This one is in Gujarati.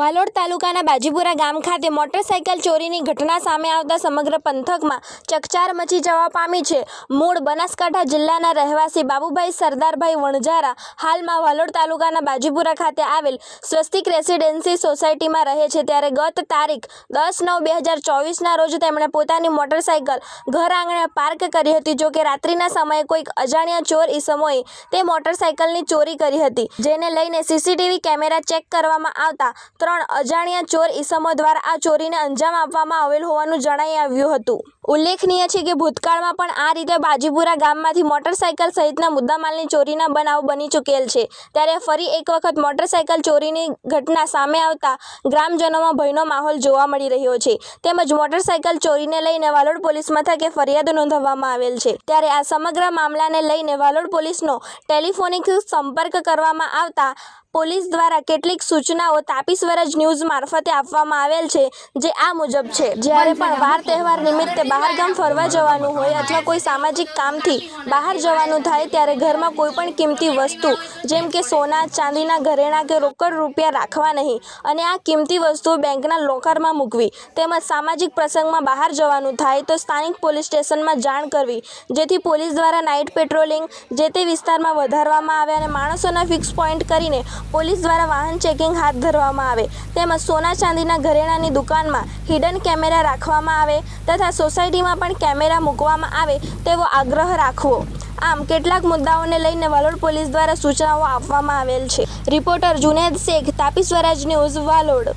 વાલોડ તાલુકાના બાજીપુરા ગામ ખાતે મોટરસાયકલ ચોરીની ઘટના સામે આવતા સમગ્ર પંથકમાં ચકચાર મચી જવા પામી છે. મૂળ બનાસકાંઠા જિલ્લાના રહેવાસી બાબુભાઈ સરદારભાઈ વણઝારા હાલમાં વાલોડ તાલુકાના બાજીપુરા ખાતે આવેલ સ્વસ્તિક રેસિડેન્સી સોસાયટીમાં રહે છે. ત્યારે ગત તારીખ દસ નવ બે હજાર ચોવીસના રોજ તેમણે પોતાની મોટરસાયકલ ઘર આંગણે પાર્ક કરી હતી, જો કે રાત્રિના સમયે કોઈક અજાણ્યા ચોર ઈસમોએ તે મોટરસાયકલની ચોરી કરી હતી. જેને લઈને સીસીટીવી કેમેરા ચેક કરવામાં આવતા ત્રણ અજાણ્યા ચોર ઈસમો દ્વારા આ ચોરીને અંજામ આપવામાં આવેલ હોવાનું જણાઈ આવ્યું હતું. ઉલ્લેખનીય છે કે ભૂતકાળમાં પણ આ રીતે બાજીપુરા ગામમાંથી મોટરસાયકલ સહિતના મુદ્દામાલની ચોરીના બનાવ બની ચૂકેલ છે. ત્યારે ફરી એક વખત મોટરસાયકલ ચોરીની ઘટના સામે આવતા ગ્રામજનોમાં ભયનો માહોલ જોવા મળી રહ્યો છે. તેમજ મોટરસાયકલ ચોરીને લઈને વાલોડ પોલીસ મથકે ફરિયાદ નોંધાવવામાં આવેલ છે. ત્યારે આ સમગ્ર મામલાને લઈને વાલોડ પોલીસનો ટેલિફોનિક સંપર્ક કરવામાં આવતા પોલીસ દ્વારા કેટલીક સૂચનાઓ તાપી સ્વરાજ ન્યૂઝ મારફતે આપવામાં આવેલ છે, જે આ મુજબ છે. જ્યારે પણ વાર તહેવાર નિમિત્તે બહાર ગામ ફરવા જવાનું હોય અથવા કોઈ સામાજિક કામથી બહાર જવાનું થાય ત્યારે ઘરમાં કોઈ પણ કિંમતી વસ્તુ, જેમ કે સોના, ચાંદીના ઘરેણાં કે રોકડ રૂપિયા રાખવા નહીં અને આ કિંમતી વસ્તુઓ બેંકના લોકરમાં મૂકવી તેમજ સામાજિક પ્રસંગમાં બહાર જવાનું થાય તો સ્થાનિક પોલીસ સ્ટેશનમાં જાણ કરવી, જેથી પોલીસ દ્વારા નાઇટ પેટ્રોલિંગ જે તે વિસ્તારમાં વધારવામાં આવે અને માણસોના ફિક્સ પોઈન્ટ કરીને પોલીસ દ્વારા વાહન ચેકિંગ હાથ ધરવામાં આવે તેમજ સોના, ચાંદીના ઘરેણાંની દુકાનમાં હિડન કેમેરા રાખવામાં આવે તથા સોસાયટીમાં પણ કેમેરા મૂકવામાં આવે તેવો આગ્રહ રાખવો. આમ, કેટલાક મુદ્દાઓને લઈને વાલોડ પોલીસ દ્વારા સૂચનાઓ આપવામાં આવેલ છે. Reporter Juned Shaikh, Tapi Swaraj news Valod.